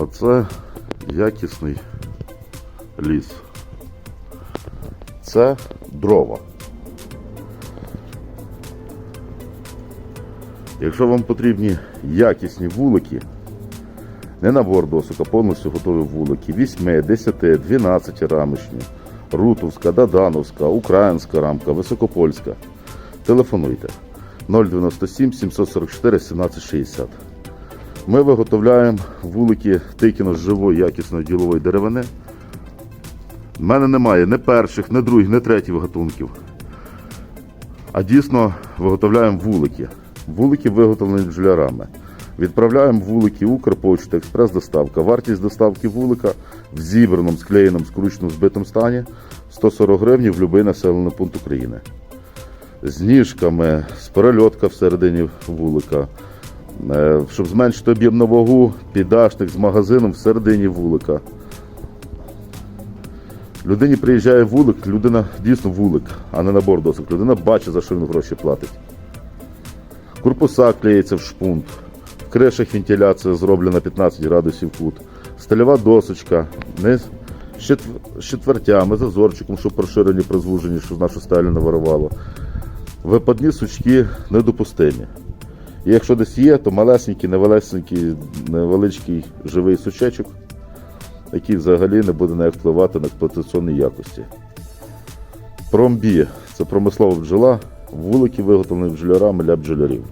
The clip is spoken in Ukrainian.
Оце якісний ліс. Це дрова. Якщо вам потрібні якісні вулики, не набор досок, а повністю готові вулики. 8, 10, 12 рамочні, Рутовська, Дадановська, Українська рамка, Високопольська. Телефонуйте 097 744 1760. Ми виготовляємо вулики тикіно з живої якісної ділової деревини. У мене немає ні перших, ні других, ні третіх гатунків. А дійсно виготовляємо вулики. Вулики виготовлені бджолярами. Відправляємо вулики Укрпочта, експрес-доставка. Вартість доставки вулика в зібраному, склеєному, скрученому, збитому стані 140 гривень в будь-який населений пункт України. З ніжками, з перельотка всередині вулика. Е, Щоб зменшити об'ємну вагу, підашник з магазином всередині вулика. Людині приїжджає вулик, людина дійсно вулик, а не набор досок. Людина бачить, за що він гроші платить. Корпуса клеїться в шпунт. В кришах вентиляція зроблена 15 градусів кут. Стальова досочка. Не з четвертями, зазорчиком, щоб розширені при звуженні, щоб нашу стелю не виривало. Випадні сучки недопустимі. І якщо десь є, то малесенький, невелесенький, невеличкий живий сучечок, який взагалі не буде не впливати на експлуатаційні якості. Промбі це промислова бджола, вулики виготовлені бджолярами для бджолярів.